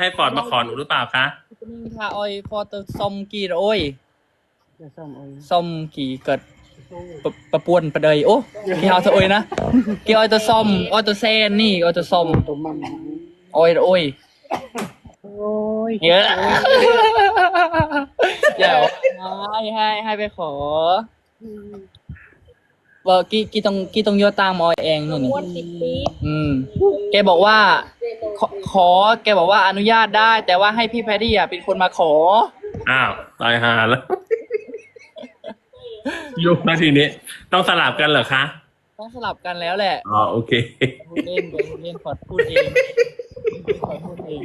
ให้ฟอร์ดมาขอหนูหรือเปล่าคะ Opening tha oi for the som ki rồi oi จะซ่อมเอง som ki ket p- p- puan padai ô ki hao tha oi na ki oi to som oi to sen ni oi to som ตัวมัน oi rồi oi โอ้ยเยอะเดี๋ยวใว่ากี่กี่ต้องกี่ต้องโยตามออยเองนู่นนี่อืม แกบอกว่า ขอขอแกบอกว่าอนุญาตได้ แต่ว่าให้พี่แพดดี้อะเป็นคนมาขอ อ้าวตายหาแล้ว ยุ่งแล้วทีนี้ ต้องสลับกันเหรอคะ ต้องสลับกันแล้วแหละอ๋อโอเคพูดเล่นพูดเล่นขอดพูดเองขอดพูดเอง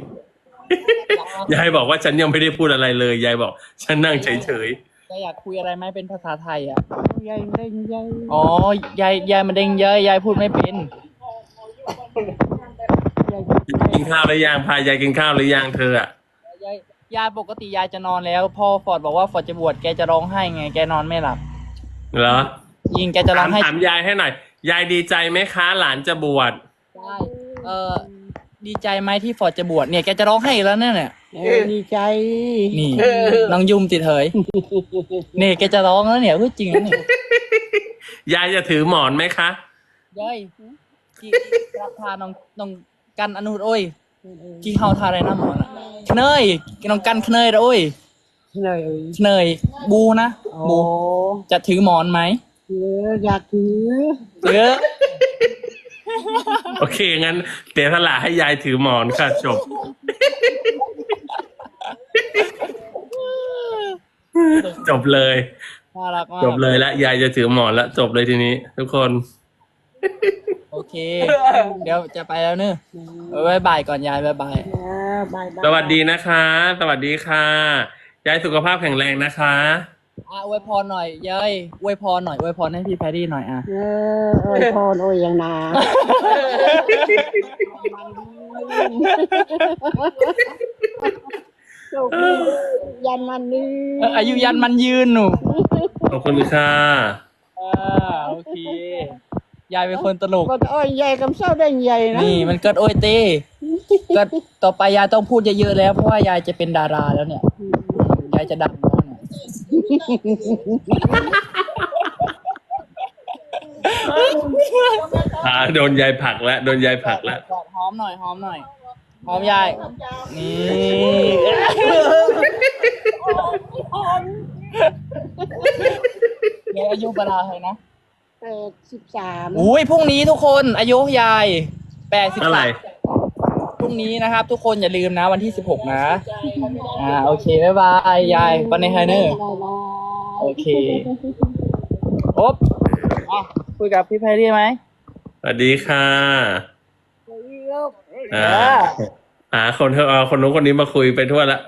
ยายบอกว่าฉันยังไม่ได้พูดอะไรเลย ยายบอก ฉันนั่งเฉย จะอยากคุยอะไรไหมเป็นภาษาไทยอะใหญ่เด้งใหญ่อ๋อยายยายมันเด้งเยอะยายพูดไม่เป็นๆกินข้าวหรือยังพายายกินข้าวหรือยังเธออะยายยายปกติยายจะนอนแล้วพอฟอร์ดบอกว่าฟอร์ดจะบวชแกจะร้องไห้ไง แกนอนไม่หลับเหรอยิงแกจะร้อถางมไห้ถามยายให้หน่อยยายดีใจไหมคะหลานจะบวชได้เออ ดีใจไหมที่ฟอร์ดจะบวชเนี่ยแกจะร้องไห้อีกแล้วเนี่ยเนี่ยเออดีใจนี่น้องยุ่มติดเหยนี่แกจะร้องแล้วเนี่ยพูดจริงนะเนี่ยยายจะถือหมอนไหมคะ ยายกี่ราคาน้องน้องกันอนุโอ้ยกี่เฮาทาอะไรนะหมอนะเนยน้องกันเนยโอ้ยเลยเอ้ยเนยบูนะโอ้บูจะถือหมอนไหมเอออยากถือเยอะ โอเค งั้นเสียสละให้ยายถือหมอนค่ะ จบ จบเลย น่ารักมากจบเลยละยายจะถือหมอนละจบเลยทีนี้ ทุกคน โอเค เดี๋ยวจะไปแล้วเนอะบายบายก่อนยายบายบายนะบายบาย สวัสดีนะคะ สวัสดีค่ะ ยายสุขภาพแข็งแรงนะคะ อะอวยพรหน่อยยายอวยพรหน่อยอวยพรให้พี่แพดดี้หน่อยอะ เออโอ้ยพรโอ้ยยังนาโชคดียันมันนี้เอออายุยันมันยืนหนูขอบคุณค่ะอ่าโอเค ยายเป็นคนตลก ก็โอ้ยใหญ่กำเศร้าได้ใหญ่นะนี่มันเกิดโอยเต้เกิดต่อไปยายต้องพูดเยอะๆแล้วเพราะว่ายายจะเป็นดาราแล้วเนี่ย ยายจะดังแล้วเนี่ย อ่าโดนยายผลักแล้วโดนยายผลักแล้วกอดหอมหน่อยหอมหน่อยหอมยายนี่ยายอายุเวลาเท่าไหร่นะแปดสิบสามอุ้ยพรุ่งนี้ทุกคนอายุยายแปดสิบเท่าไหสาร่ม พรุ่งนี้นะครับ ทุกคนอย่าลืมนะวันที่สิบหกนะ อ่าโอเคบ๊ายบายยายวันในไฮเนอร์ได้ละโอเคโอ๊บอะคุยกับพี่แพรรี่ไหมสวัสดีค่ะเฮ้ยลูกอ่าหาคนเธอเอาคนนู้นคนนี้มาคุยไปทั่วละ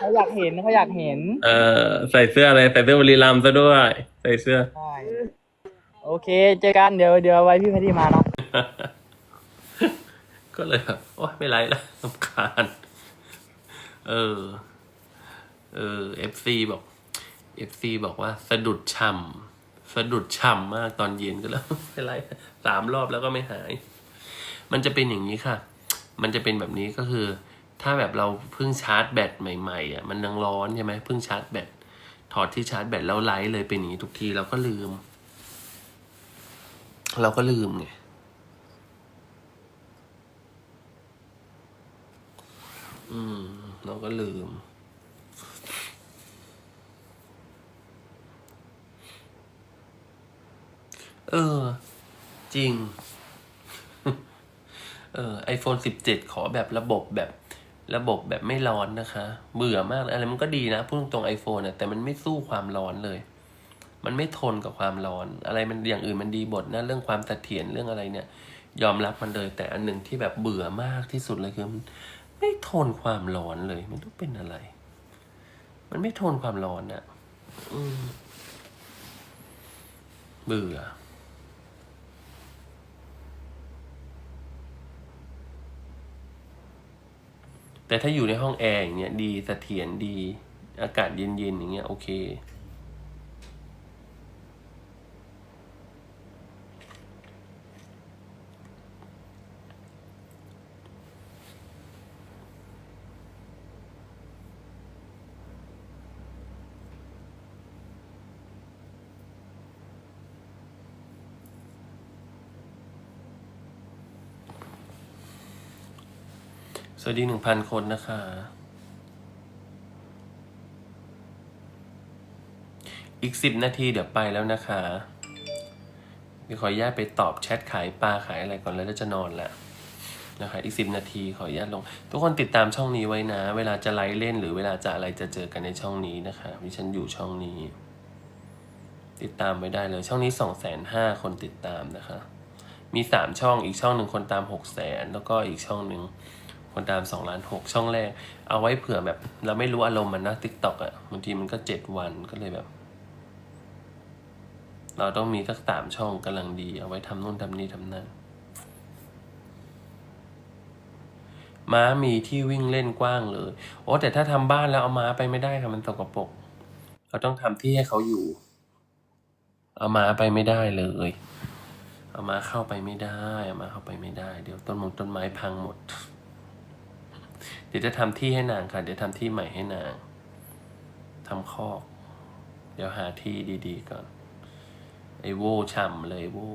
เขาอยากเห็นเขาอยากเห็น เออใส่เสื้ออะไรใส่เสื้อบุรีรัมย์ซะด้วย ใส่เสื้อใช่โอเค เจอกันเดี๋ยวเดี๋ยวไว้พี่แพรรี่มาเนาะ ก็เลยแบบโอ๊ยไม่ไรละสำคาญเออ เออเอฟซีบอกเอฟซีบอกว่า สะดุดช่ำสะดุดช่ำมากตอนเย็นก็แล้วไม่ไรสามรอบแล้วก็ไม่หาย มันจะเป็นอย่างนี้ค่ะ มันจะเป็นแบบนี้ก็คือ ถ้าแบบเราเพิ่งชาร์จแบตใหม่ๆอะมันยังร้อนใช่ไหมเพิ่งชาร์จแบตถอดที่ชาร์จแบตแล้วไลท์เลยเป็นอย่างนี้ทุกทีเราก็ลืม เราก็ลืมไง อืม เราก็ลืม เออ จริง เออไอโฟนสิบเจ็ดขอแบบระบบแบบระบบแบบไม่ร้อนนะคะ เบื่อมากอะไรมันก็ดีนะพูดตรงไอโฟนเนี่ยแต่มันไม่สู้ความร้อนเลย มันไม่ทนกับความร้อน อะไรมันอย่างอื่นมันดีบทนะเรื่องความเสถียรเรื่องอะไรเนี่ย ยอมรับมันเลยแต่อันหนึ่งที่แบบเบื่อมากที่สุดเลยคือมัน ไม่ทนความร้อนเลย มันต้องเป็นอะไร มันไม่ทนความร้อนอะอืมเบื่อแต่ถ้าอยู่ในห้องแอร์อย่างเงี้ยดีเสถียรดี อากาศเย็นๆอย่างเงี้ยโอเค สวัสดีหนึ่งพันคนนะคะ อีกสิบนาทีเดี๋ยวไปแล้วนะคะ เดี๋ยวขออนุญาตไปตอบแชทขายปลาขายอะไรก่อนแล้วจะนอนละนะคะ อีกสิบนาทีขออนุญาตลง ทุกคนติดตามช่องนี้ไว้นะ เวลาจะไลฟ์เล่นหรือเวลาจะอะไรจะเจอกันในช่องนี้นะคะดิฉันอยู่ช่องนี้ ติดตามไว้ได้เลย ช่องนี้สองแสนห้าคนติดตามนะคะ มีสามช่องอีกช่องหนึ่งคนตามหกแสนแล้วก็อีกช่องหนึ่ง คนตามสองล้านหกช่องแรก เอาไว้เผื่อแบบ เราไม่รู้อารมณ์มันนะทิกตอกอะบางทีมันก็เจ็ดวันก็เลยแบบ เราต้องมีสักสามช่องกำลังดี เอาไว้ทำนู่นทำนี่ทำนั่นม้ามีที่วิ่งเล่นกว้างเลย โอ้แต่ถ้าทำบ้านแล้วเอาม้าไปไม่ได้ค่ะมันสกปรกเราต้องทำที่ให้เขาอยู่ เอาม้าไปไม่ได้เลยเอามาเข้าไปไม่ได้ เอามาเข้าไปไม่ได้ เดี๋ยวต้นมงต้นไม้พังหมด เดี๋ยวจะทำที่ให้นางค่ะ เดี๋ยวทำที่ใหม่ให้นางทำคอก เดี๋ยวหาที่ดีๆก่อน ไอ้โว่ช่ำเลยโว่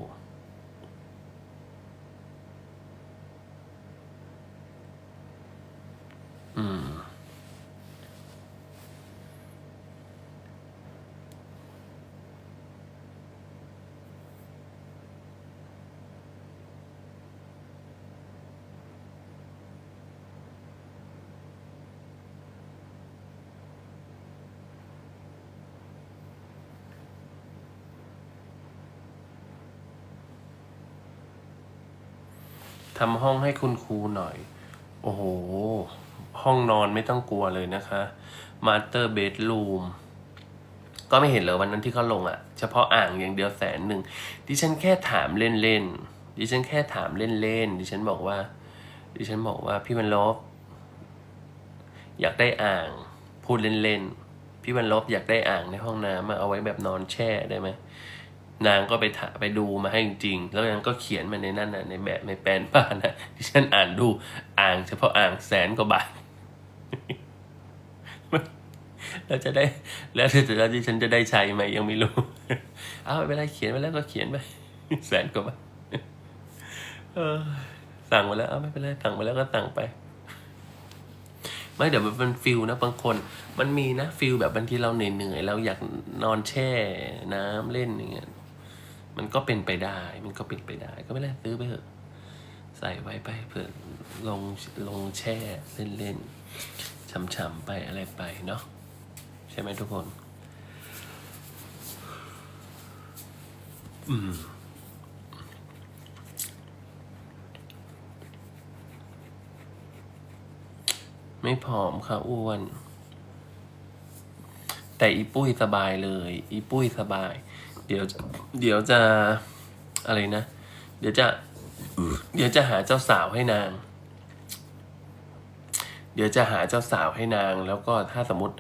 ทำห้องให้คุณครูหน่อย โอ้โห ห้องนอนไม่ต้องกลัวเลยนะคะมาสเตอร์เบดรูมก็ไม่เห็นเลยวันนั้นที่เขาลงอะ่ะ เฉพาะอ่างอย่างเดียวแสนหนึ่งดิฉันแค่ถามเล่นๆดิฉันแค่ถามเล่นๆดิฉันบอกว่า ดิฉันบอกว่าพี่บรรลบ อยากได้อ่าง พูดเล่นๆพี่บรรลบอยากได้อ่างในห้องน้ำอะเอาไว้แบบนอนแช่ได้ไหม นางก็ไปถาไปดูมาให้จริงๆแล้วนางก็เขียนมาในนั้นนะในแบบในแปลนบ้านนะที่ฉันอ่านดูอ่างเฉพาะอ่างแสนกว่าบาทแล้วจะได้ แล้วจะแล้วที่ฉันจะได้ใช้ไหมยังไม่รู้ เอาไม่เป็นไรเขียนไปแล้วก็เขียนไปแสนกว่าบาทเออ สั่งมาแล้วเอาไม่เป็นไรสั่งมาแล้วก็สั่งไป ไม่เดี๋ยวมันเป็นฟิลนะบางคน มันมีนะฟิลแบบบางทีเราเหนื่อยๆเราอยากนอนแช่น้ำเล่นอย่างเงี้ย มันก็เป็นไปได้ มันก็เป็นไปได้ ก็ไม่ได้ซื้อไปเถอะใส่ไว้ไปเผื่อลงลงแช่เล่นๆช่ำๆไปอะไรไปเนาะใช่ไหมทุกคน อืมไม่ผอมค่ะอ้วน แต่อีปุ้ยสบายเลย อีปุ้ยสบาย เดี๋ยวเดี๋ยวจะอะไรนะ เดี๋ยวจะ เดี๋ยวจะหาเจ้าสาวให้นาง เดี๋ยวจะหาเจ้าสาวให้นาง แล้วก็ถ้าสมมติ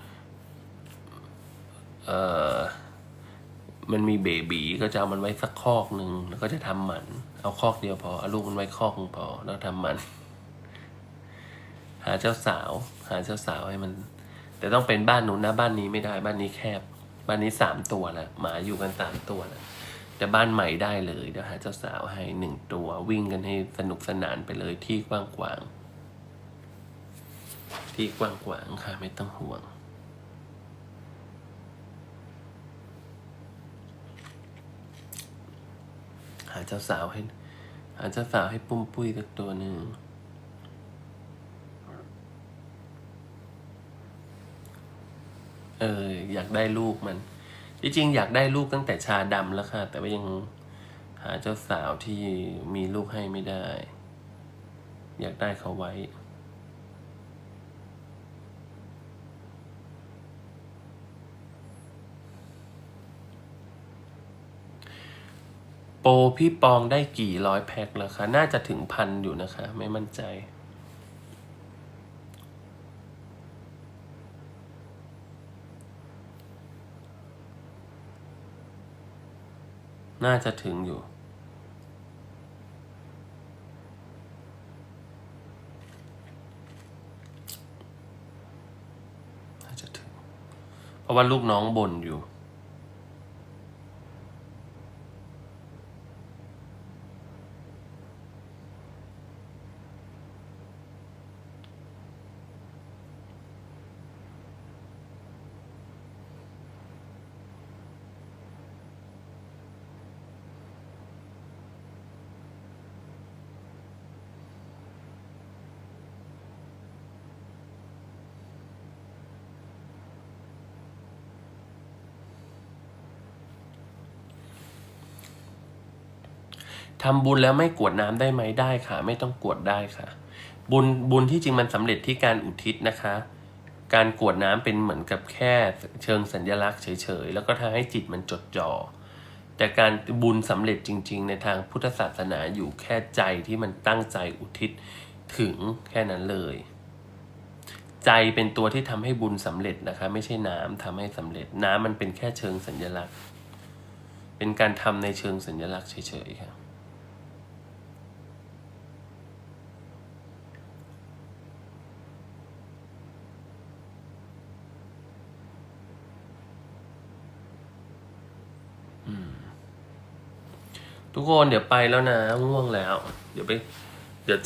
เออมันมีเบบีก็จะเอามันไว้สักคอกหนึ่งแล้วก็จะทำหมัน เอาคอกเดียวพอเอาลูกมันไว้คอกนึงพอแล้วทำหมัน หาเจ้าสาว หาเจ้าสาวให้มัน แต่ต้องเป็นบ้านนู้นนะบ้านนี้ไม่ได้บ้านนี้แคบ บ้านนี้สามตัวแล้วหมาอยู่กันสามตัวแล้วแต่บ้านใหม่ได้เลยเดี๋ยวหาเจ้าสาวให้หนึ่งตัววิ่งกันให้สนุกสนานไปเลยที่กว้างขวางที่กว้างขวางค่ะไม่ต้องห่วง หาเจ้าสาวให้ หาเจ้าสาวให้ปุ้มปุ้ยสักตัวหนึ่ง เอออยากได้ลูกมันจริงๆอยากได้ลูกตั้งแต่ชาดำแล้วค่ะ แต่ว่ายังหาเจ้าสาวที่มีลูกให้ไม่ได้ อยากได้เขาไว้ โปพี่ปองได้กี่ร้อยแพ็คแล้วคะ น่าจะถึงพันอยู่นะคะ ไม่มั่นใจ น่าจะถึงอยู่ น่าจะถึง เพราะว่าลูกน้องบ่นอยู่ ทำบุญแล้วไม่กวดน้ำได้ไหมได้ค่ะ ไม่ต้องกวดได้ค่ะ บุญบุญที่จริงมันสำเร็จที่การอุทิศนะคะ การกวดน้ำเป็นเหมือนกับแค่เชิงสัญลักษณ์เฉยๆแล้วก็ทำให้จิตมันจดจ่อแต่การบุญสำเร็จจริง ๆ ในทางพุทธศาสนาอยู่แค่ใจที่มันตั้งใจอุทิศถึงแค่นั้นเลย ใจเป็นตัวที่ทำให้บุญสำเร็จนะคะ ไม่ใช่น้ำทำให้สำเร็จน้ำมันเป็นแค่เชิงสัญลักษณ์ เป็นการทำในเชิงสัญลักษณ์เฉยๆค่ะ ทุกคนเดี๋ยวไปแล้วนะง่วงแล้ว เดี๋ยวไป เดี๋ยวเจอ